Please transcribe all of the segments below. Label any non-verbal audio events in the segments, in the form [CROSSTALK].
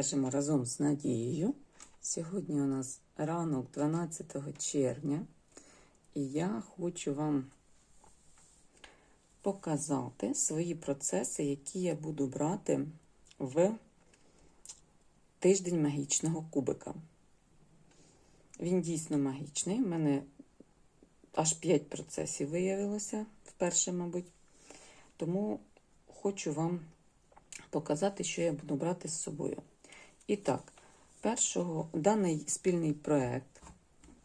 В'яжемо разом з Надією. Сьогодні у нас ранок 12 червня, і я хочу вам показати свої процеси, які я буду брати в тиждень магічного кубика. Він дійсно магічний. У мене аж 5 процесів виявилося вперше, мабуть. Тому хочу вам показати, що я буду брати з собою. І так, першого, даний спільний проєкт,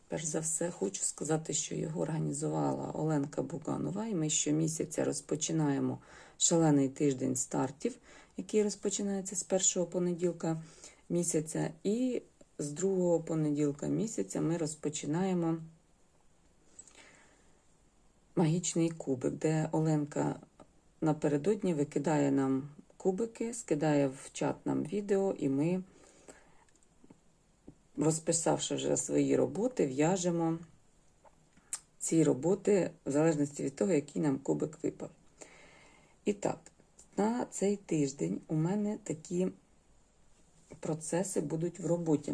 перш за все, хочу сказати, що його організувала Оленка Буганова, і ми щомісяця розпочинаємо шалений тиждень стартів, який розпочинається з першого понеділка місяця, і з другого понеділка місяця ми розпочинаємо магічний кубик, де Оленка напередодні викидає нам кубики, скидає в чат нам відео, і ми, розписавши вже свої роботи, в'яжемо ці роботи в залежності від того, який нам кубик випав. І так, на цей тиждень у мене такі процеси будуть в роботі.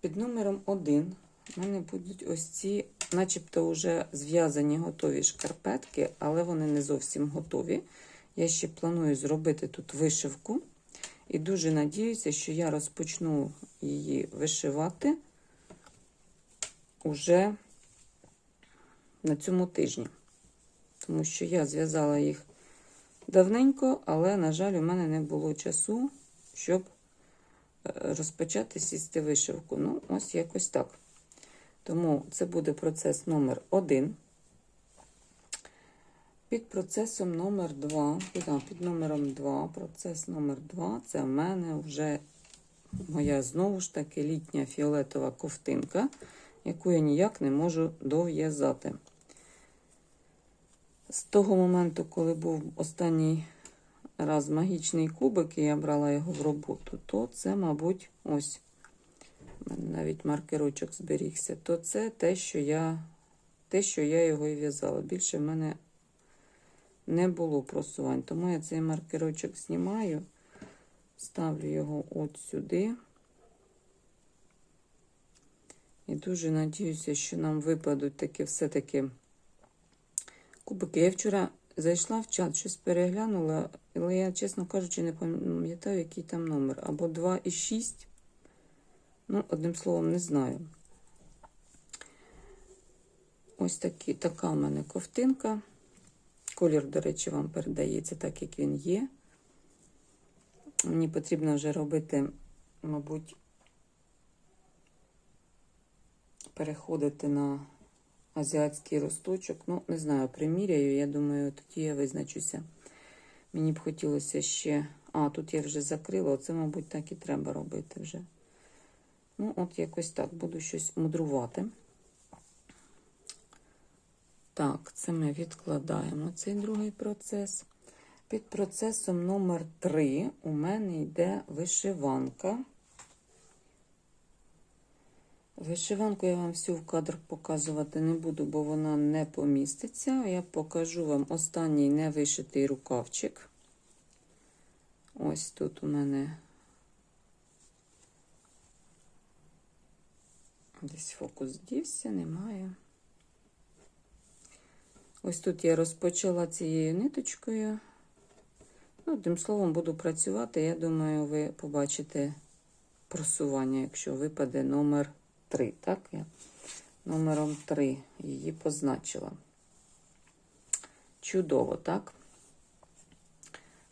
Під номером 1 у мене будуть ось ці, начебто, вже зв'язані готові шкарпетки, але вони не зовсім готові. Я ще планую зробити тут вишивку. І дуже надіюся, що я розпочну її вишивати уже на цьому тижні. Тому що я зв'язала їх давненько, але, на жаль, у мене не було часу, щоб розпочати сісти вишивку. Ну, ось якось так. Тому це буде процес номер один. Під процесом номер 2, під, номером 2, процес номер 2 це в мене вже моя знову ж таки літня фіолетова ковтинка, яку я ніяк не можу дов'язати. З того моменту, коли був останній раз магічний кубик, і я брала його в роботу, то це, мабуть, ось. У мене навіть маркерочок зберігся, то це те, що я те, що я його і в'язала. Більше в мене не було просувань. Тому я цей маркерочок знімаю, ставлю його от сюди. І дуже надіюся, що нам випадуть таки все-таки кубики. Я вчора зайшла в чат, щось переглянула, але я, чесно кажучи, не пам'ятаю, який там номер. Або 2 і 6. Ну, одним словом, не знаю. Ось такі, така в мене ковтинка. Колір, до речі, вам передається так, як він є. Мені потрібно вже робити, мабуть, переходити на азіатський росточок. Ну, не знаю, приміряю, я думаю, тоді я визначуся. Мені б хотілося ще. А, тут я вже закрила, оце, мабуть, так і треба робити вже. Ну, от якось так, буду щось мудрувати. Так, це ми відкладаємо цей другий процес. Під процесом номер 3 у мене йде вишиванка. Вишиванку я вам всю в кадр показувати не буду, бо вона не поміститься. Я покажу вам останній невишитий рукавчик. Ось тут у мене десь фокус дівся, немає. Ось тут я розпочала цією ниточкою. Ну, Тим словом, буду працювати. Я думаю, ви побачите просування, якщо випаде номер 3. Так, я номером 3 її позначила. Чудово, так?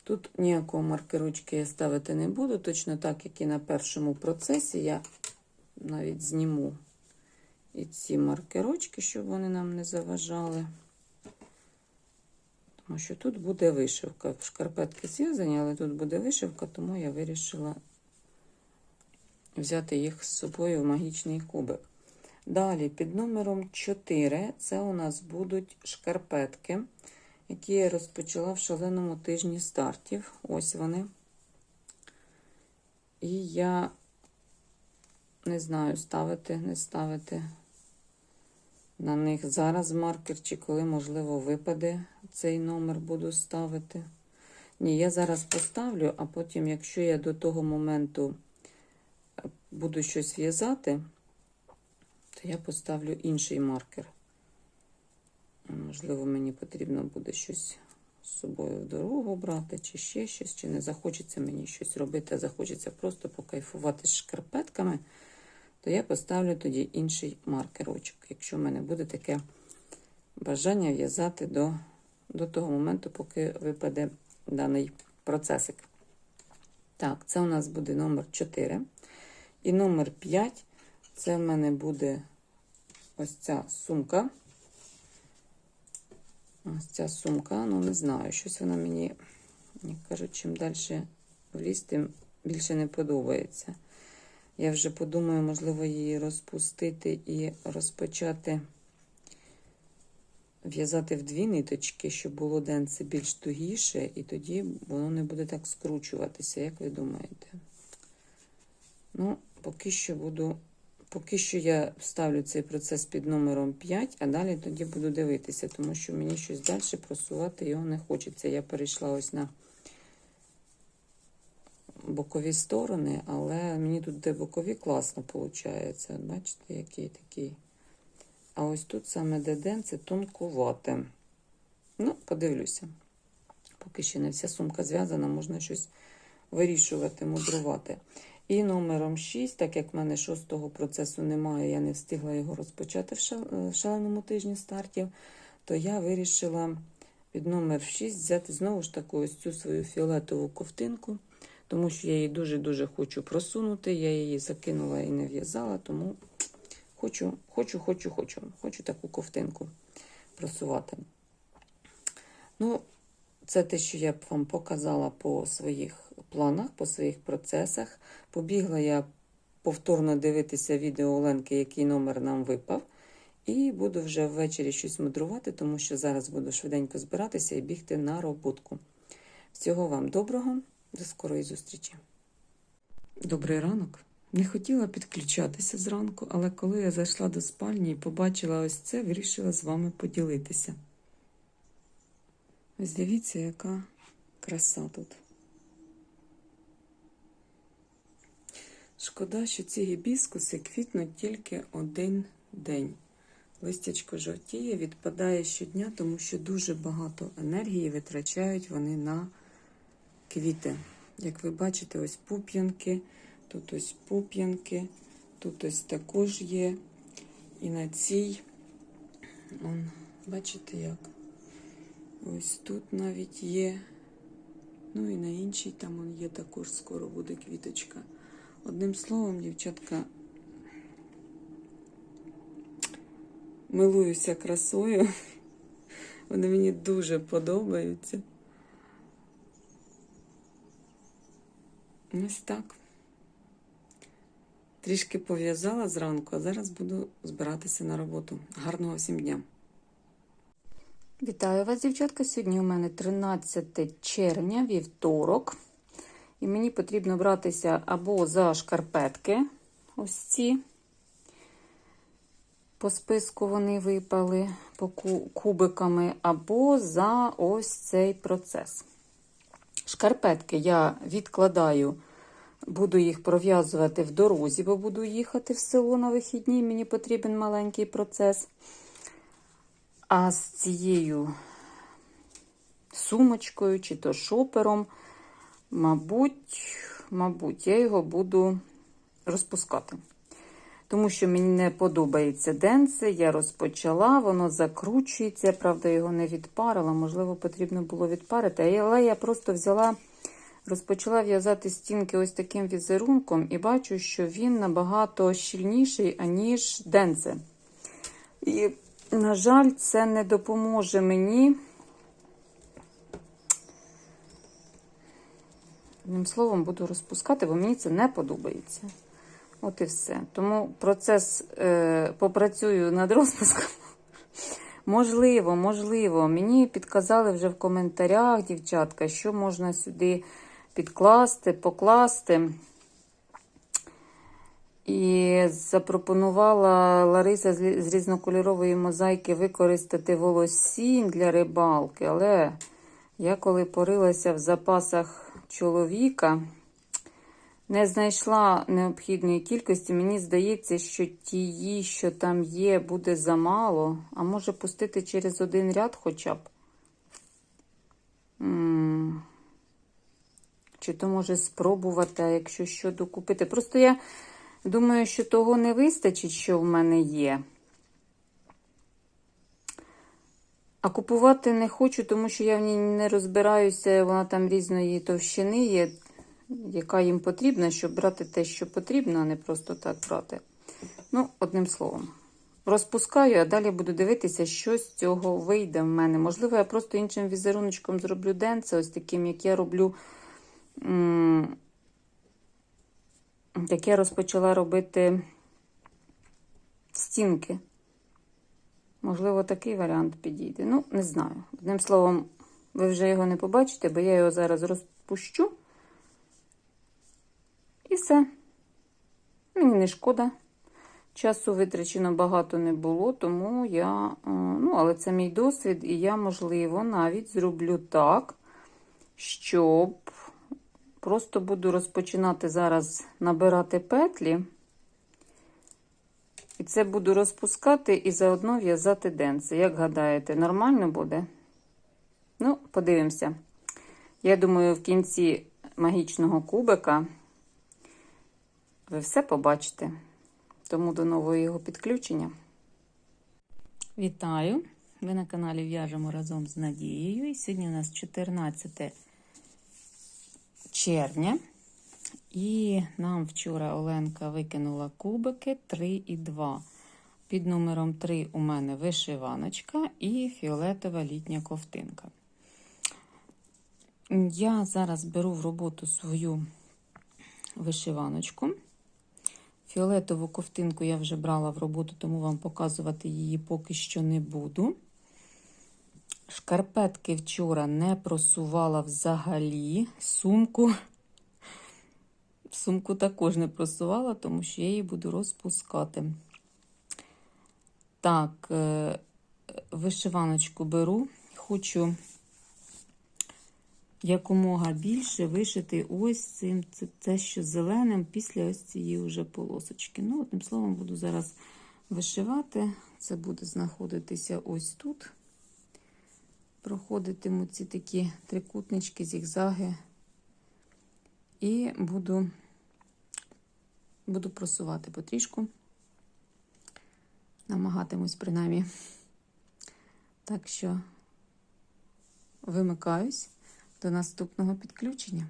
Тут ніякого маркерочки я ставити не буду, точно так, як і на першому процесі. Я навіть зніму і ці маркерочки, щоб вони нам не заважали. Тому що тут буде вишивка. Шкарпетки зв'язані, але тут буде вишивка, тому я вирішила взяти їх з собою в магічний кубик. Далі, під номером 4, це у нас будуть шкарпетки, які я розпочала в шаленому тижні стартів. Ось вони. І я не знаю, ставити, не ставити на них зараз маркер, чи коли, можливо, випаде цей номер, буду ставити. Ні, я зараз поставлю, а потім, якщо я до того моменту е, буду щось в'язати, то я поставлю інший маркер. Можливо, мені потрібно буде щось з собою в дорогу брати, чи ще щось, чи не захочеться мені щось робити, а захочеться просто покайфувати з шкарпетками, то я поставлю тоді інший маркерочок, якщо в мене буде таке бажання в'язати до, до того моменту, поки випаде даний процесик. Так, це у нас буде номер 4. І номер 5 це в мене буде ось ця сумка. Ось ця сумка, ну не знаю, щось вона мені, як кажуть, чим далі в ліс, тим більше не подобається. Я вже подумаю, можливо, її розпустити і розпочати в'язати в дві ниточки, щоб було денце більш тугіше, і тоді воно не буде так скручуватися, як ви думаєте. Ну, поки що буду. Поки що я ставлю цей процес під номером 5, а далі тоді буду дивитися, тому що мені щось далі просувати його не хочеться. Я перейшла ось на бокові сторони, але мені тут, де бокові, класно виходить. Бачите, який такий. А ось тут саме де ден, це тонкувате. Ну, подивлюся. Поки ще не вся сумка зв'язана, можна щось вирішувати, мудрувати. І номером 6, так як в мене шостого процесу немає, я не встигла його розпочати в шаленому тижні стартів, то я вирішила під номер 6 взяти знову ж таку ось цю свою фіолетову ковтинку, тому що я її дуже-дуже хочу просунути. Я її закинула і не в'язала, тому хочу, хочу, хочу, хочу, хочу таку ковтинку просувати. Ну, це те, що я б вам показала по своїх планах, по своїх процесах. Побігла я повторно дивитися відео Оленки, який номер нам випав. І буду вже ввечері щось мудрувати, тому що зараз буду швиденько збиратися і бігти на роботку. Всього вам доброго, до скорої зустрічі. Добрий ранок. Не хотіла підключатися зранку, але коли я зайшла до спальні і побачила ось це, вирішила з вами поділитися. Ось дивіться, яка краса тут. Шкода, що ці гібіскуси квітнуть тільки один день. Листячко жовтіє, відпадає щодня, тому що дуже багато енергії витрачають вони на квіти. Як ви бачите, ось пуп'янки, тут ось пуп'янки, тут ось також є. І на цій, он, бачите як? Ось тут навіть є. Ну і на іншій там он є також скоро буде квіточка. Одним словом, дівчатка, милуюся красою. [LAUGHS] Вони мені дуже подобаються. Ось так. Трішки пов'язала зранку, а зараз буду збиратися на роботу. Гарного всім дня! Вітаю вас, дівчатка. Сьогодні у мене 13 червня, вівторок. І мені потрібно братися або за шкарпетки, ось ці. По списку вони випали по кубиками, або за ось цей процес. Шкарпетки я відкладаю, буду їх пров'язувати в дорозі, бо буду їхати в село на вихідні, мені потрібен маленький процес. А з цією сумочкою чи то шопером, мабуть, мабуть, я його буду розпускати. Тому що мені не подобається денце, я розпочала, воно закручується. Правда, його не відпарила, можливо, потрібно було відпарити. Але я просто взяла, розпочала в'язати стінки ось таким візерунком, і бачу, що він набагато щільніший, аніж денце. І на жаль, це не допоможе мені. Одним словом, буду розпускати, бо мені це не подобається. От і все. Тому процес е, попрацюю над розпуском. [LAUGHS] Можливо, можливо. Мені підказали вже в коментарях, дівчатка, що можна сюди підкласти, покласти. І запропонувала Лариса з різнокольорової мозаїки використати волосінь для рибалки, але Я коли порилася в запасах чоловіка, не знайшла необхідної кількості. Мені здається, що тієї, що там є, буде замало. А може пустити через один ряд хоча б. Чи то може спробувати, а якщо що докупити. Просто я думаю, що того не вистачить, що в мене є. А купувати не хочу, тому що я в ній не розбираюся, вона там різної товщини є, яка їм потрібна, щоб брати те, що потрібно, а не просто так брати. Ну, одним словом, розпускаю, а далі буду дивитися, що з цього вийде в мене. Можливо, я просто іншим візеруночком зроблю денце, ось таким, як я роблю. Я розпочала робити стінки. Можливо, такий варіант підійде. Ну, не знаю. Одним словом, ви вже його не побачите, бо я його зараз розпущу. І все. Мені не шкода. Часу витрачено багато не було, тому я, е, ну, але це мій досвід, і я, можливо, навіть зроблю так, щоб просто буду розпочинати зараз набирати петлі. І це буду розпускати і заодно в'язати денце. Як гадаєте, нормально буде? Ну, подивимося. Я думаю, в кінці магічного кубика ви все побачите. Тому до нового його підключення. Вітаю! Ви на каналі В'яжемо разом з Надією. І сьогодні у нас 14 червня. І нам вчора Оленка викинула кубики 3 і 2. Під номером 3 у мене вишиваночка і фіолетова літня ковтинка. Я зараз беру в роботу свою вишиваночку. Фіолетову ковтинку я вже брала в роботу, тому вам показувати її поки що не буду. Шкарпетки вчора не просувала взагалі. Сумку. Сумку також не просувала, тому що я її буду розпускати. Так, е, вишиваночку беру. Хочу якомога більше вишити ось цим, це, це що зеленим, після ось цієї вже полосочки. Ну, одним словом, буду зараз вишивати. Це буде знаходитися ось тут. Проходитимуть ці такі трикутнички, зігзаги. І буду, буду просувати потрішку. Намагатимусь принаймні. Так що вимикаюсь до наступного підключення.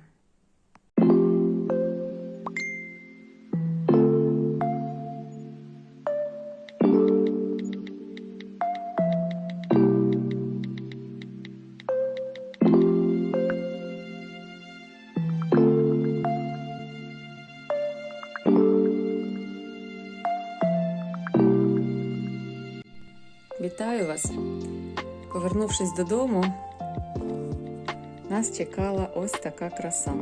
Вас! Повернувшись додому, нас чекала ось така краса.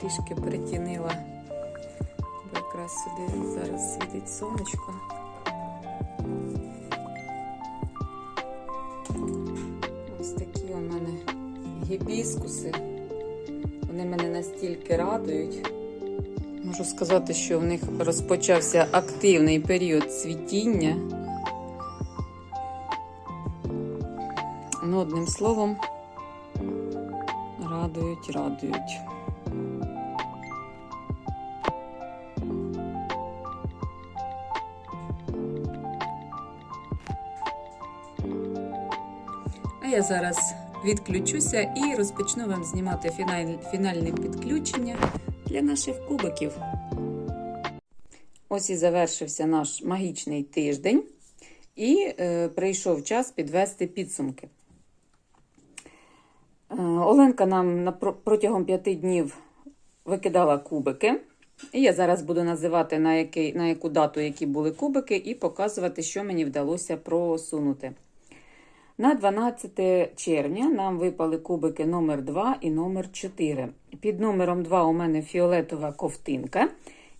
Трішки притінила, бо якраз сюди зараз світить сонечко. Ось такі у мене гібіскуси. Вони мене настільки радують. Можу сказати, що в них розпочався активний період цвітіння. Ну, одним словом, радують, радують. А я зараз відключуся і розпочну вам знімати фіналь- фінальне підключення для наших кубиків. Ось і завершився наш магічний тиждень, і е, прийшов час підвести підсумки. Е, Оленка нам на, протягом п'яти днів викидала кубики. І я зараз буду називати, на, який, на яку дату які були кубики, і показувати, що мені вдалося просунути. На 12 червня нам випали кубики номер 2 і номер 4. Під номером 2 у мене фіолетова ковтинка.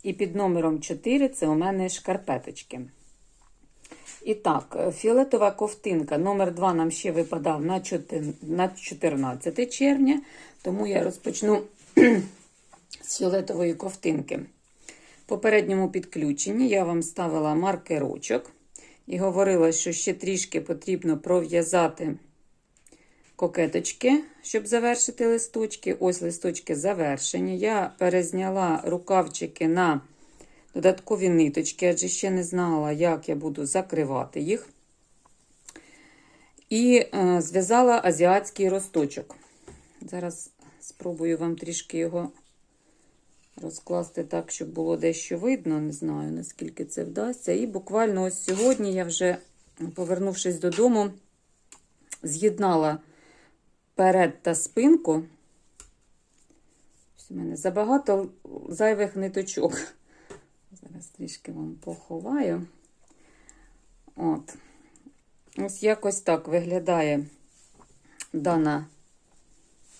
І під номером 4 це у мене шкарпеточки. І так, фіолетова ковтинка номер 2 нам ще випадав на 4 на 14 червня, тому я розпочну [CLEARS THROAT] з фіолетової ковтинки. В попередньому підключенні я вам ставила маркерочок і говорила, що ще трішки потрібно пров'язати кокеточки, щоб завершити листочки. Ось листочки завершені. Я перезняла рукавчики на додаткові ниточки, адже ще не знала, як я буду закривати їх. І е, зв'язала азіатський росточок. Зараз спробую вам трішки його розкласти так, щоб було дещо видно. Не знаю, наскільки це вдасться. І буквально ось сьогодні я вже, повернувшись додому, з'єднала перед та спинку. У мене забагато зайвих ниточок. Зараз трішки вам поховаю. От. Ось якось так виглядає дана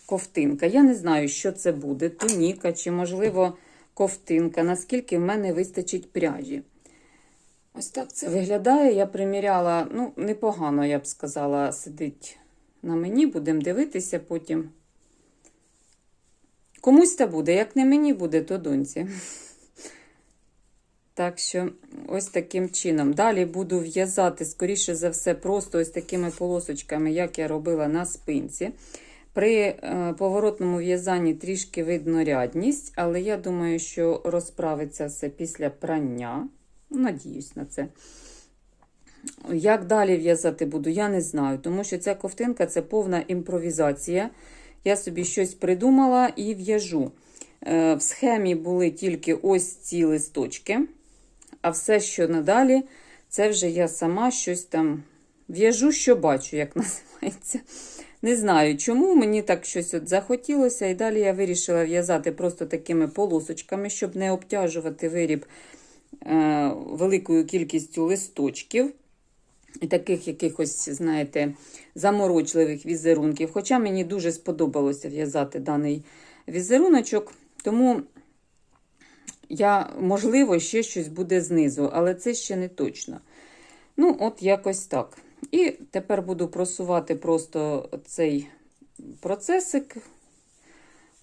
ковтинка. Я не знаю, що це буде, туніка чи, можливо, ковтинка, наскільки в мене вистачить пряжі. Ось так це виглядає. Я приміряла, ну, непогано, я б сказала, сидить на мені, будемо дивитися потім. Комусь це буде, як не мені буде, то доньці. Так що, ось таким чином. Далі буду в'язати, скоріше за все, просто ось такими полосочками, як я робила на спинці. При е, поворотному в'язанні трішки видно рядність, але я думаю, що розправиться все після прання. Надіюсь на це. Як далі в'язати буду, я не знаю, тому що ця ковтинка це повна імпровізація. Я собі щось придумала і в'яжу. Е, В схемі були тільки ось ці листочки, а все, що надалі, це вже я сама щось там в'яжу, що бачу, як [LAUGHS] називається. Не знаю, чому мені так щось от захотілося. І далі я вирішила в'язати просто такими полосочками, щоб не обтяжувати виріб е, великою кількістю листочків. І таких якихось, знаєте, заморочливих візерунків. Хоча мені дуже сподобалося в'язати даний візеруночок, тому я, можливо, ще щось буде знизу, але це ще не точно. Ну, от якось так. І тепер буду просувати просто цей процесик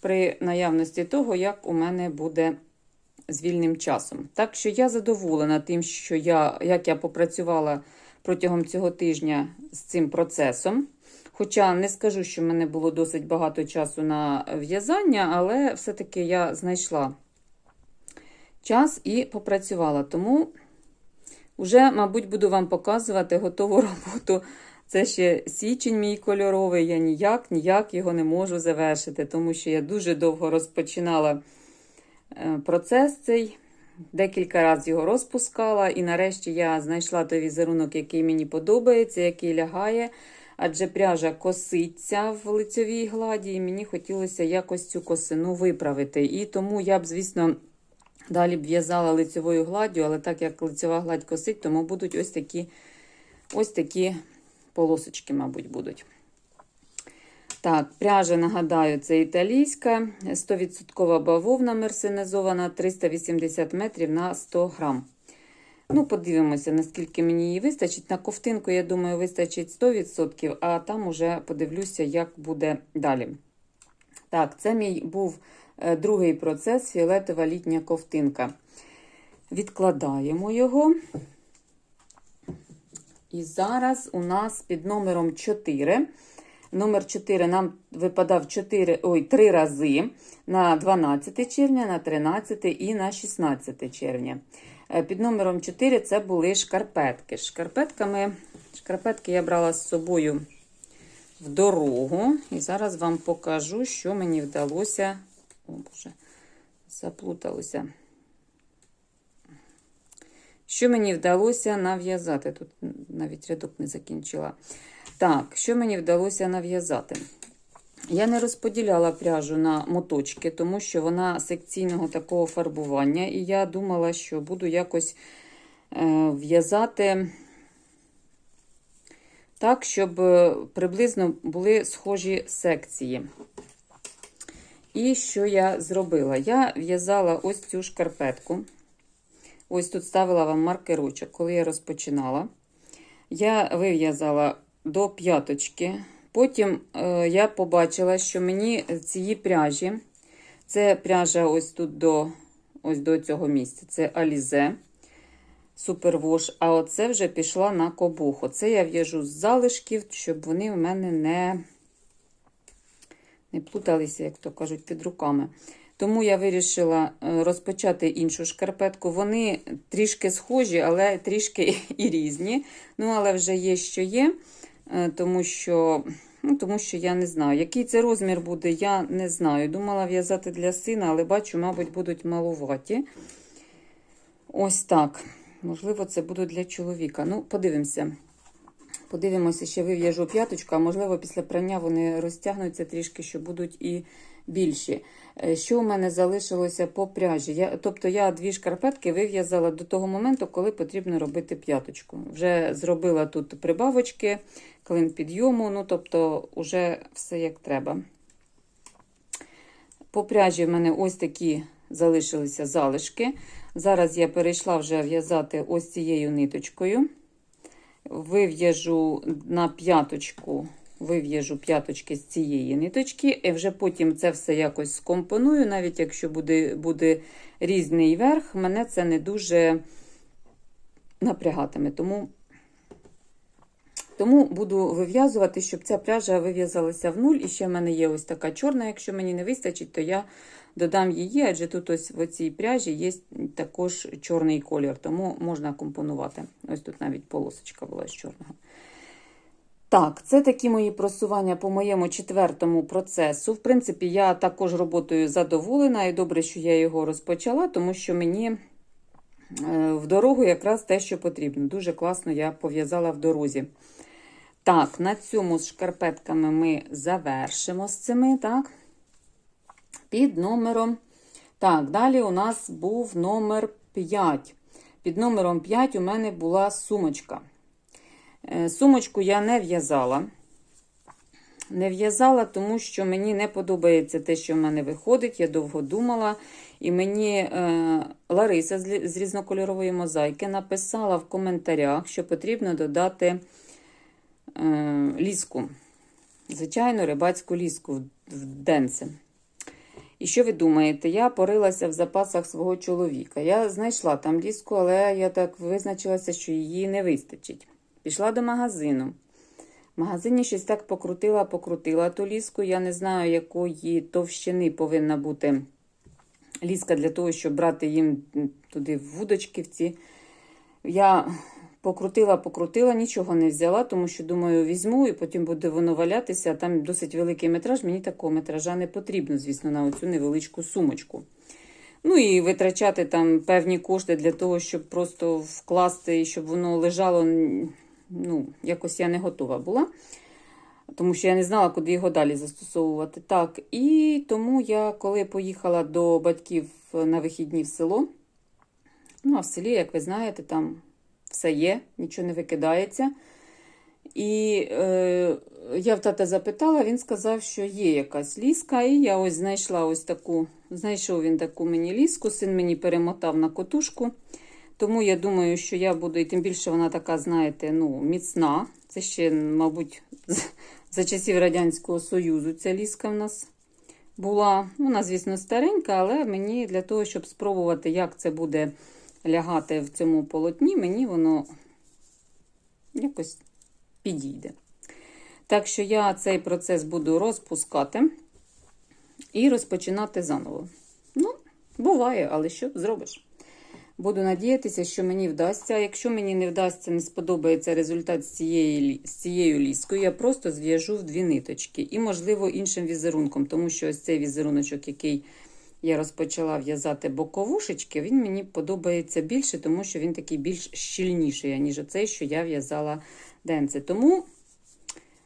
при наявності того, як у мене буде з вільним часом. Так що я задоволена тим, що я, як я попрацювала протягом цього тижня з цим процесом. Хоча не скажу, що в мене було досить багато часу на в'язання, але все-таки я знайшла час і попрацювала. Тому вже, мабуть, буду вам показувати готову [LAUGHS] роботу. Це ще січень мій кольоровий. Я ніяк, ніяк його не можу завершити, тому що я дуже довго розпочинала е, процес цей. Декілька разів його розпускала, і нарешті я знайшла той візерунок, який мені подобається, який лягає. Адже пряжа коситься в лицьовій гладі, і мені хотілося якось цю косину виправити. І тому я б, звісно, далі б в'язала лицьовою гладдю, але так як лицьова гладь косить, тому будуть ось такі ось такі полосочки, мабуть, будуть. Так, пряжа, нагадаю, це італійська, 100% бавовна мерсенизована, 380 метрів на 100 грам. Ну, подивимося, наскільки мені її вистачить. На ковтинку, я думаю, вистачить 100%, а там уже подивлюся, як буде далі. Так, це мій був другий процес фіолетова літня ковтинка. Відкладаємо його. І зараз у нас під номером 4. Номер 4 нам випадав 4, ой, 3 рази на 12 червня, на 13 і на 16 червня. Е, Під номером 4 це були шкарпетки. Шкарпетками, шкарпетки я брала з собою в дорогу. І зараз вам покажу, що мені вдалося. О, Боже, заплуталося. Що мені вдалося нав'язати? Тут навіть рядок не закінчила. Так, що мені вдалося нав'язати? Я не розподіляла пряжу на моточки, тому що вона секційного такого фарбування, і я думала, що буду якось е, в'язати так, щоб е, приблизно були схожі секції. І що я зробила? Я в'язала ось цю шкарпетку. Ось тут ставила вам маркерочок, коли я розпочинала. Я вив'язала до п'яточки. Потім е, я побачила, що мені цієї пряжі, це пряжа ось тут до, ось до цього місця, це Alize Супервош. А оце вже пішла на кобуху. Це я в'яжу з залишків, щоб вони в мене не, не плуталися, як то кажуть, під руками. Тому я вирішила е, розпочати іншу шкарпетку. Вони трішки схожі, але трішки [LAUGHS] і різні. Ну, але вже є, що є, е, тому що, ну, тому що я не знаю. Який це розмір буде, я не знаю. Думала в'язати для сина, але бачу, мабуть, будуть малуваті. Ось так. Можливо, це буде для чоловіка. Ну, подивимося. Подивимося, ще вив'яжу п'яточку, а можливо, після прання вони розтягнуться трішки, що будуть і більші. Е, Що у мене залишилося по пряжі? Я, тобто я дві шкарпетки вив'язала до того моменту, коли потрібно робити п'яточку. Вже зробила тут прибавочки, клин підйому, ну тобто, вже все як треба. По пряжі в мене ось такі залишилися залишки. Зараз я перейшла вже в'язати ось цією ниточкою. Вив'яжу на п'яточку, вив'яжу п'яточки з цієї ниточки, і вже потім це все якось скомпоную, навіть якщо буде, буде різний верх, мене це не дуже напрягатиме. Тому, тому буду вив'язувати, щоб ця пряжа вив'язалася в нуль. І ще в мене є ось така чорна, якщо мені не вистачить, то я додам її, адже тут ось в цій пряжі є також чорний колір, тому можна компонувати. Ось тут навіть полосочка була з чорного. Так, це такі мої просування по моєму четвертому процесу. В принципі, я також роботою задоволена, і добре, що я його розпочала, тому що мені е, в дорогу якраз те, що потрібно. Дуже класно я пов'язала в дорозі. Так, на цьому з шкарпетками ми завершимо з цими, так? Під номером. Так, далі у нас був номер 5. Під номером 5 у мене була сумочка. Е, Сумочку я не в'язала. Не в'язала, тому що мені не подобається те, що в мене виходить. Я довго думала. І мені е, Лариса з, різнокольорової мозаїки написала в коментарях, що потрібно додати е, ліску. Звичайно, рибацьку ліску в денце. І що ви думаєте? Я порилася в запасах свого чоловіка. Я знайшла там ліску, але я так визначилася, що її не вистачить. Пішла до магазину. В магазині щось так покрутила, покрутила ту ліску. Я не знаю, якої товщини повинна бути ліска для того, щоб брати їм туди в ці. Я покрутила, покрутила, нічого не взяла, тому що, думаю, візьму і потім буде воно валятися. А Там досить великий метраж. Мені такого метража не потрібно, звісно, на оцю невеличку сумочку. Ну і витрачати там певні кошти для того, щоб просто вкласти і щоб воно лежало. Ну, якось я не готова була, тому що я не знала, куди його далі застосовувати. Так, і тому я, коли поїхала до батьків на вихідні в село, ну, а в селі, як ви знаєте, там все є, нічого не викидається. І е, я в тата запитала, він сказав, що є якась ліска, і я ось знайшла ось таку, знайшов він таку мені ліску, син мені перемотав на котушку. Тому я думаю, що я буду, і тим більше вона така, знаєте, ну, міцна. Це ще, мабуть, за часів Радянського Союзу ця ліска в нас була. Вона, звісно, старенька, але мені для того, щоб спробувати, як це буде лягати в цьому полотні, мені воно якось підійде. Так що я цей процес буду розпускати і розпочинати заново. Ну, буває, але що зробиш? Буду надіятися, що мені вдасться. Якщо мені не вдасться, не сподобається результат з цією, з цією ліскою, я просто зв'яжу в дві ниточки. І, можливо, іншим візерунком, тому що ось цей візеруночок, який я розпочала в'язати боковушечки, він мені подобається більше, тому що він такий більш щільніший, ніж цей, що я в'язала денце. Тому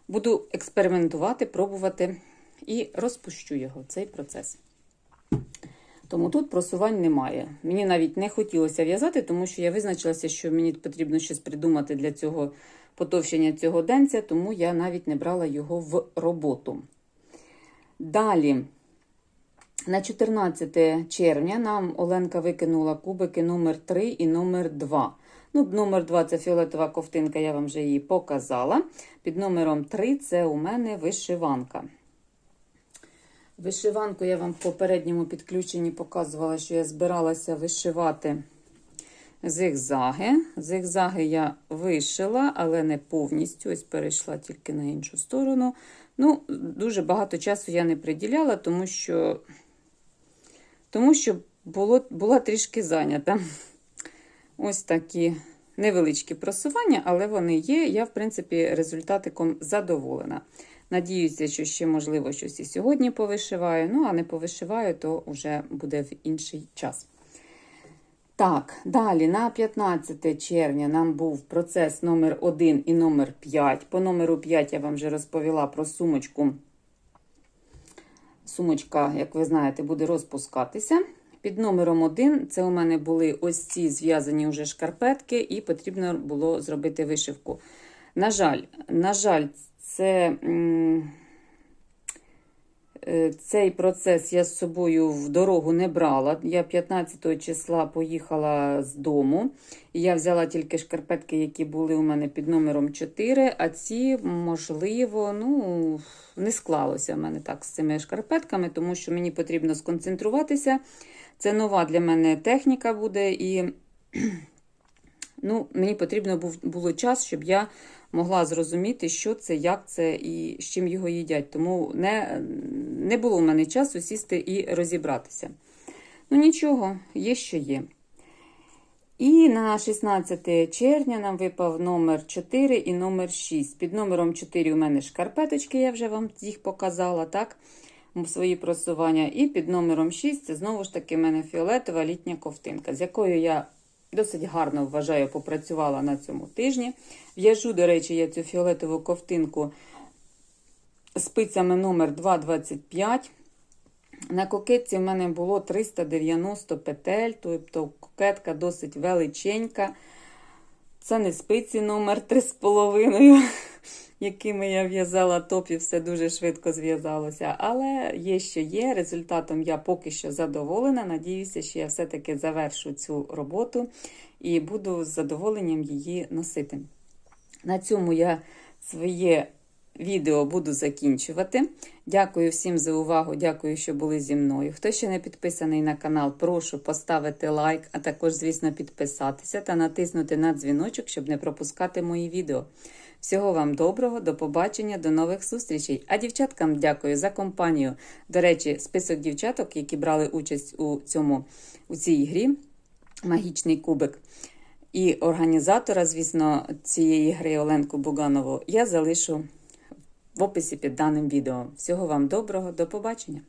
буду експериментувати, пробувати і розпущу його, цей процес. Тому тут просувань немає. Мені навіть не хотілося в'язати, тому що я визначилася, що мені потрібно щось придумати для цього потовщення цього денця, тому я навіть не брала його в роботу. Далі На 14 червня нам Оленка викинула кубики номер 3 і номер 2. Ну, номер 2 це фіолетова ковтинка, я вам вже її показала. Під номером 3 це у мене вишиванка. Вишиванку я вам в попередньому підключенні показувала, що я збиралася вишивати зигзаги. Зигзаги я вишила, але не повністю. Ось перейшла тільки на іншу сторону. Ну, дуже багато часу я не приділяла, тому що, тому що було, була трішки зайнята. Ось такі невеличкі просування, але вони є. Я, в принципі, результатиком задоволена. Надіюся, що ще, можливо, щось і сьогодні повишиваю. Ну, а не повишиваю, то вже буде в інший час. Так, далі на 15 червня нам був процес номер 1 і номер 5. По номеру 5 я вам вже розповіла про сумочку. Сумочка, як ви знаєте, буде розпускатися. Під номером 1 це у мене були ось ці зв'язані вже шкарпетки, і потрібно було зробити вишивку. На жаль, на жаль, це. м, Цей процес я з собою в дорогу не брала. Я 15 числа поїхала з дому. І я взяла тільки шкарпетки, які були у мене під номером 4, а ці, можливо, ну, не склалося в мене так з цими шкарпетками, тому що мені потрібно сконцентруватися. Це нова для мене техніка буде, і ну, мені потрібно був, було час, щоб я могла зрозуміти, що це, як це і з чим його їдять. Тому не, не було в мене часу сісти і розібратися. Ну, нічого, є, що є. І на 16 червня нам випав номер 4 і номер 6. Під номером 4 у мене шкарпеточки, я вже вам їх показала, так? Свої просування. І під номером 6 це знову ж таки в мене фіолетова літня ковтинка, з якою я досить гарно вважаю, попрацювала на цьому тижні. В'яжу, до речі, я цю фіолетову ковтинку спицями номер 225. На кокетці в мене було 390 петель, тобто кокетка досить величенька. Це не спиці номер 3,5, [LAUGHS] якими я в'язала топ і все дуже швидко зв'язалося. Але є, що є. Результатом я поки що задоволена. Надіюся, що я все-таки завершу цю роботу і буду з задоволенням її носити. На цьому я своє відео буду закінчувати. Дякую всім за увагу, дякую, що були зі мною. Хто ще не підписаний на канал, прошу поставити лайк, а також, звісно, підписатися та натиснути на дзвіночок, щоб не пропускати мої відео. Всього вам доброго, до побачення, до нових зустрічей. А дівчаткам дякую за компанію. До речі, список дівчаток, які брали участь у цьому у цій грі Магічний кубик. І організатора, звісно, цієї гри Оленку Буганову я залишу в описі під даним відео. Всього вам доброго, до побачення!